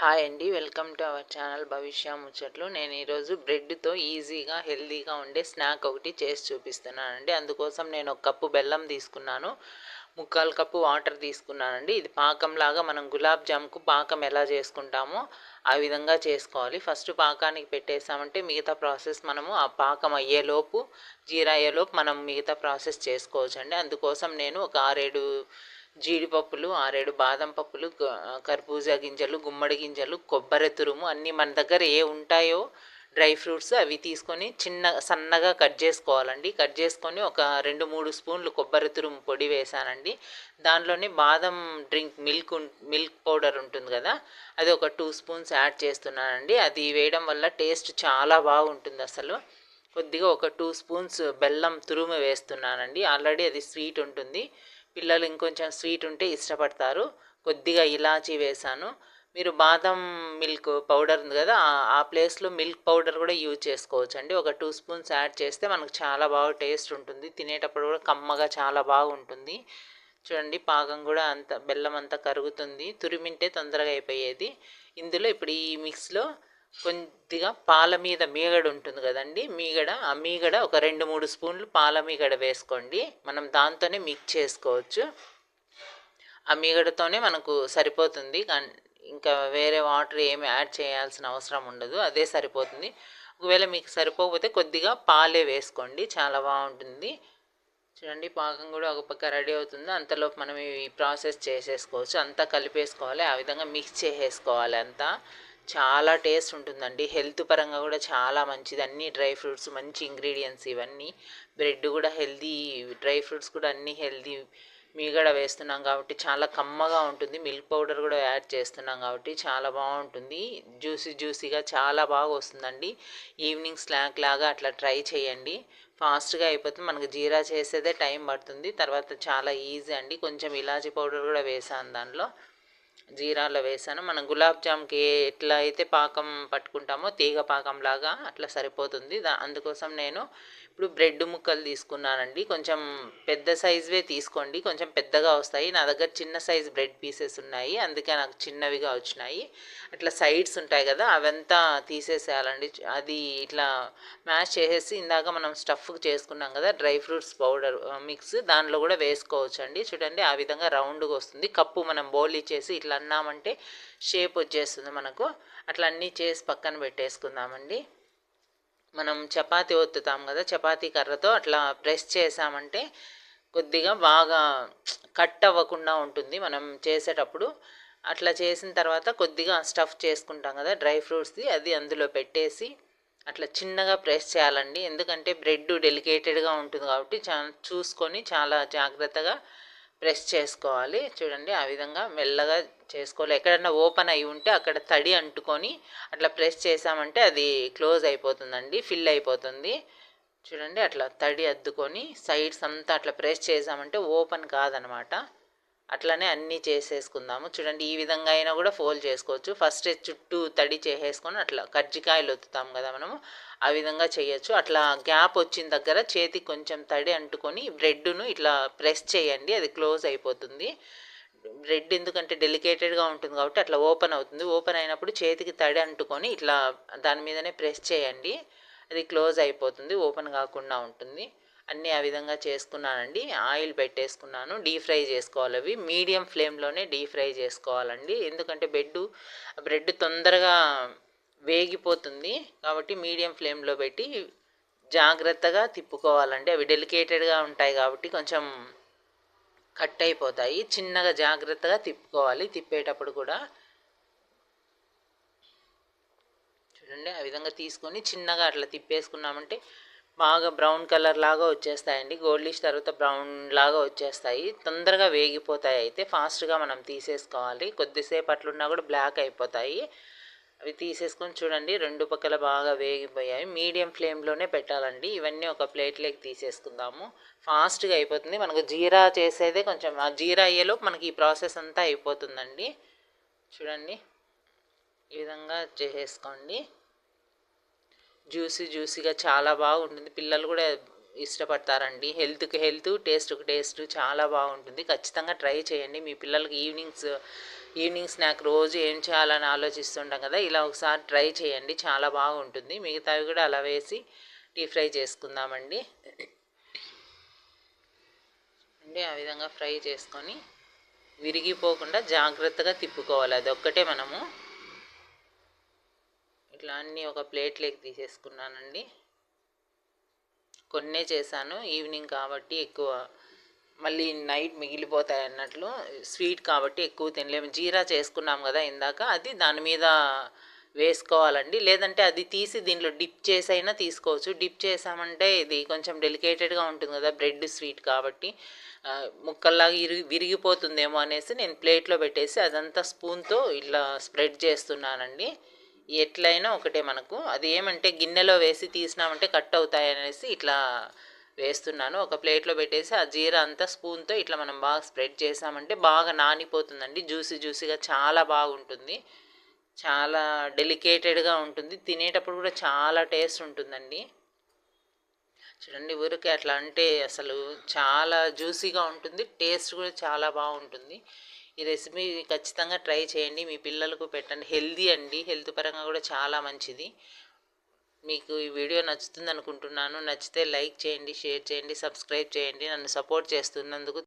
Hi అండి welcome to our channel Bhavishya Muchatlu నేను ఈరోజు బ్రెడ్తో ఈజీగా హెల్దీగా ఉండే స్నాక్ ఒకటి చేసి చూపిస్తున్నానండి. అందుకోసం నేను ఒక కప్పు బెల్లం తీసుకున్నాను. ముక్కాలు కప్పు వాటర్ తీసుకున్నానండి. ఇది పాకంలాగా మనం గులాబ్ జామ్కు పాకం ఎలా చేసుకుంటామో ఆ విధంగా చేసుకోవాలి. ఫస్ట్ పాకానికి పెట్టేసామంటే మిగతా ప్రాసెస్ మనము ఆ పాకం అయ్యేలోపు జీరా అయ్యేలోపు మనం మిగతా ప్రాసెస్ చేసుకోవచ్చండి. అందుకోసం నేను ఒక ఆరేడు జీడిపప్పులు ఆరేడు బాదం పప్పులు కర్బూజా గింజలు గుమ్మడి గింజలు కొబ్బరి తురుము అన్నీ మన దగ్గర ఏ ఉంటాయో డ్రై ఫ్రూట్స్ అవి తీసుకొని చిన్న సన్నగా కట్ చేసుకోవాలండి. కట్ చేసుకొని ఒక రెండు మూడు స్పూన్లు కొబ్బరి తురుము పొడి వేసానండి. దానిలోనే బాదం డ్రింక్ మిల్క్ మిల్క్ పౌడర్ ఉంటుంది కదా అది ఒక టూ స్పూన్స్ యాడ్ చేస్తున్నానండి. అది వేయడం వల్ల టేస్ట్ చాలా బాగుంటుంది అసలు. కొద్దిగా ఒక టూ స్పూన్స్ బెల్లం తురుము వేస్తున్నానండి. ఆల్రెడీ అది స్వీట్ ఉంటుంది. పిల్లలు ఇంకొంచెం స్వీట్ ఉంటే ఇష్టపడతారు. కొద్దిగా ఇలాచీ వేసాను. మీరు బాదం మిల్క్ పౌడర్ ఉంది కదా ఆ ప్లేస్లో మిల్క్ పౌడర్ కూడా యూజ్ చేసుకోవచ్చు అండి ఒక టూ స్పూన్స్ యాడ్ చేస్తే మనకు చాలా బాగా టేస్ట్ ఉంటుంది. తినేటప్పుడు కూడా కమ్మగా చాలా బాగుంటుంది. చూడండి పాకం కూడా అంత బెల్లం అంతా కరుగుతుంది. తురిమింటే తొందరగా అయిపోయేది. ఇందులో ఇప్పుడు ఈ మిక్స్లో కొద్దిగా పాల మీద మీగడ ఉంటుంది కదండి మీగడ ఆ మీగడ ఒక రెండు మూడు స్పూన్లు పాల మీగడ వేసుకోండి. మనం దాంతోనే మిక్స్ చేసుకోవచ్చు. ఆ మీగడతోనే మనకు సరిపోతుంది. ఇంకా వేరే వాటర్ ఏమి యాడ్ చేయాల్సిన అవసరం ఉండదు అదే సరిపోతుంది. ఒకవేళ మీకు సరిపోకపోతే కొద్దిగా పాలే వేసుకోండి చాలా బాగుంటుంది. చూడండి పాకం కూడా ఒక పక్క రెడీ అవుతుంది. అంతలోపు మనం ఈ ప్రాసెస్ చేసేసుకోవచ్చు. అంతా కలిపేసుకోవాలి ఆ విధంగా మిక్స్ చేసేసుకోవాలి అంతా. చాలా టేస్ట్ ఉంటుందండి. హెల్త్ పరంగా కూడా చాలా మంచిది. అన్ని డ్రై ఫ్రూట్స్ మంచి ఇంగ్రీడియంట్స్ ఇవన్నీ. బ్రెడ్ కూడా హెల్దీ డ్రై ఫ్రూట్స్ కూడా అన్నీ హెల్దీ మీగడ వేస్తున్నాం కాబట్టి చాలా కమ్మగా ఉంటుంది. మిల్క్ పౌడర్ కూడా యాడ్ చేస్తున్నాం కాబట్టి చాలా బాగుంటుంది. జ్యూసీ జ్యూసీగా చాలా బాగా వస్తుందండి. ఈవినింగ్ స్నాక్ లాగా అట్లా ట్రై చేయండి. ఫాస్ట్గా అయిపోతుంది మనకు జీరా చేసేదే టైం పడుతుంది. తర్వాత చాలా ఈజీ అండి. కొంచెం ఇలాచీ పౌడర్ కూడా వేసాను దానిలో జీరాలో వేసాను. మనం గులాబ్ జామ్కి ఎట్లా అయితే పాకం పట్టుకుంటామో తీగ పాకం లాగా అట్లా సరిపోతుంది. దా అందుకోసం నేను ఇప్పుడు బ్రెడ్ ముక్కలు తీసుకున్నానండి. కొంచెం పెద్ద సైజువే తీసుకోండి. కొంచెం పెద్దగా వస్తాయి. నా దగ్గర చిన్న సైజ్ బ్రెడ్ పీసెస్ ఉన్నాయి. అందుకే నాకు చిన్నవిగా వచ్చినాయి. అట్లా సైడ్స్ ఉంటాయి కదా అవంతా తీసేసేయాలండి. అది ఇట్లా మ్యాష్ చేసేసి ఇందాక మనం స్టఫ్ చేసుకున్నాం కదా డ్రై ఫ్రూట్స్ పౌడర్ మిక్స్ దానిలో కూడా వేసుకోవచ్చు అండి చూడండి ఆ విధంగా రౌండ్గా వస్తుంది. కప్పు మనం బౌల్ ఇచ్చేసి ఇట్లా అన్నామంటే షేప్ వచ్చేస్తుంది మనకు. అట్లా అన్నీ చేసి పక్కన పెట్టేసుకుందామండి. మనం చపాతీ ఒత్తుతాం కదా చపాతీ కర్రతో అట్లా ప్రెస్ చేసామంటే కొద్దిగా బాగా కట్ అవ్వకుండా ఉంటుంది. మనం చేసేటప్పుడు అట్లా చేసిన తర్వాత కొద్దిగా స్టఫ్ చేసుకుంటాం కదా డ్రై ఫ్రూట్స్ది అది అందులో పెట్టేసి అట్లా చిన్నగా ప్రెస్ చేయాలండి. ఎందుకంటే బ్రెడ్ డెలికేటెడ్గా ఉంటుంది కాబట్టి చా చూసుకొని చాలా జాగ్రత్తగా ప్రెస్ చేసుకోవాలి. చూడండి ఆ విధంగా మెల్లగా చేసుకోవాలి. ఎక్కడన్నా ఓపెన్ అయి ఉంటే అక్కడ తడి అంటుకొని అట్లా ప్రెస్ చేసామంటే అది క్లోజ్ అయిపోతుందండి ఫిల్ అయిపోతుంది. చూడండి అట్లా తడి అద్దుకొని సైడ్స్ అంతా అట్లా ప్రెస్ చేసామంటే ఓపెన్ కాదనమాట. అట్లానే అన్నీ చేసేసుకుందాము. చూడండి ఈ విధంగా అయినా కూడా ఫోల్డ్ చేసుకోవచ్చు. ఫస్ట్ చుట్టూ తడి చేసేసుకొని అట్లా కజ్జికాయలు ఒత్తుతాం కదా మనము ఆ విధంగా చేయొచ్చు. అట్లా గ్యాప్ వచ్చిన దగ్గర చేతికి కొంచెం తడి అంటుకొని బ్రెడ్ను ఇట్లా ప్రెస్ చేయండి అది క్లోజ్ అయిపోతుంది. బ్రెడ్ ఎందుకంటే డెలికేటెడ్గా ఉంటుంది కాబట్టి అట్లా ఓపెన్ అవుతుంది. ఓపెన్ అయినప్పుడు చేతికి తడి అంటుకొని ఇట్లా దాని మీదనే ప్రెస్ చేయండి అది క్లోజ్ అయిపోతుంది ఓపెన్ కాకుండా ఉంటుంది. అన్నీ ఆ విధంగా చేసుకున్నానండి. ఆయిల్ పెట్టేసుకున్నాను. డీప్ ఫ్రై చేసుకోవాలి అవి. మీడియం ఫ్లేమ్లోనే డీప్ ఫ్రై చేసుకోవాలండి. ఎందుకంటే బెడ్ బ్రెడ్ తొందరగా వేగిపోతుంది కాబట్టి మీడియం ఫ్లేమ్లో పెట్టి జాగ్రత్తగా తిప్పుకోవాలండి. అవి డెలికేటెడ్గా ఉంటాయి కాబట్టి కొంచెం కట్ అయిపోతాయి. చిన్నగా జాగ్రత్తగా తిప్పుకోవాలి. తిప్పేటప్పుడు కూడా చూడండి ఆ విధంగా తీసుకొని చిన్నగా అట్లా తిప్పేసుకున్నామంటే బాగా బ్రౌన్ కలర్ లాగా వచ్చేస్తాయండి. గోల్డిష్ తర్వాత బ్రౌన్ లాగా వచ్చేస్తాయి. తొందరగా వేగిపోతాయి అయితే ఫాస్ట్గా మనం తీసేసుకోవాలి. కొద్దిసేపు అట్లున్నా కూడా బ్లాక్ అయిపోతాయి. అవి తీసేసుకొని చూడండి. రెండు పక్కల బాగా వేగిపోయాయి. మీడియం ఫ్లేమ్లోనే పెట్టాలండి. ఇవన్నీ ఒక ప్లేట్లోకి తీసేసుకుందాము. ఫాస్ట్గా అయిపోతుంది. మనకు జీరా చేసేదే కొంచెం ఆ జీరా అయ్యేలోపు మనకి ఈ ప్రాసెస్ అంతా అయిపోతుందండి. చూడండి. ఈ విధంగా చేసేసుకోండి. జ్యూసీ జ్యూసీగా చాలా బాగుంటుంది. పిల్లలు కూడా ఇష్టపడతారండి. హెల్త్కి హెల్త్ టేస్ట్కి టేస్ట్ చాలా బాగుంటుంది. ఖచ్చితంగా ట్రై చేయండి. మీ పిల్లలకి ఈవినింగ్స్ ఈవినింగ్ స్నాక్ రోజు ఏం చేయాలని ఆలోచిస్తుంటాం కదా ఇలా ఒకసారి ట్రై చేయండి. చాలా బాగుంటుంది. మిగతావి కూడా అలా వేసి డీప్ ఫ్రై చేసుకుందామండి. అండి ఆ విధంగా ఫ్రై చేసుకొని విరిగిపోకుండా జాగ్రత్తగా తిప్పుకోవాలి. అది ఒక్కటే మనము. ఇట్లా అన్నీ ఒక ప్లేట్లోకి తీసేసుకున్నానండి. కొన్నే చేశాను ఈవినింగ్ కాబట్టి ఎక్కువ మళ్ళీ నైట్ మిగిలిపోతాయి అన్నట్లు స్వీట్ కాబట్టి ఎక్కువ తినలేము. జీరా చేసుకున్నాం కదా ఇందాక అది దాని మీద వేసుకోవాలండి. లేదంటే అది తీసి దీంట్లో డిప్ చేసైనా తీసుకోవచ్చు. డిప్ చేసామంటే ఇది కొంచెం డెలికేటెడ్గా ఉంటుంది కదా బ్రెడ్ స్వీట్ కాబట్టి. ముక్కల్లాగా ఇరిగి విరిగిపోతుందేమో అనేసి నేను ప్లేట్లో పెట్టేసి అదంతా స్పూన్తో ఇట్లా స్ప్రెడ్ చేస్తున్నానండి. ఎట్లయినా ఒకటే మనకు. అది ఏమంటే గిన్నెలో వేసి తీసినామంటే కట్ అవుతాయి అనేసి ఇట్లా వేస్తున్నాను. ఒక ప్లేట్లో పెట్టేసి ఆ జీర అంతా స్పూన్తో ఇట్లా మనం బాగా స్ప్రెడ్ చేసామంటే బాగా నానిపోతుందండి. జ్యూసీ జ్యూసీగా చాలా బాగుంటుంది. చాలా డెలికేటెడ్గా ఉంటుంది. తినేటప్పుడు కూడా చాలా టేస్ట్ ఉంటుందండి. చూడండి ఊరికే అట్లా అంటే అసలు చాలా జ్యూసీగా ఉంటుంది. టేస్ట్ కూడా చాలా బాగుంటుంది. ఈ రెసిపీ ఖచ్చితంగా ట్రై చేయండి మీ పిల్లలకు పెట్టండి. హెల్దీ అండి హెల్త్ పరంగా కూడా చాలా మంచిది. మీకు ఈ వీడియో నచ్చుతుంది అనుకుంటున్నాను నచ్చితే లైక్ చేయండి షేర్ చేయండి సబ్స్క్రైబ్ చేయండి. నన్ను సపోర్ట్ చేస్తున్నందుకు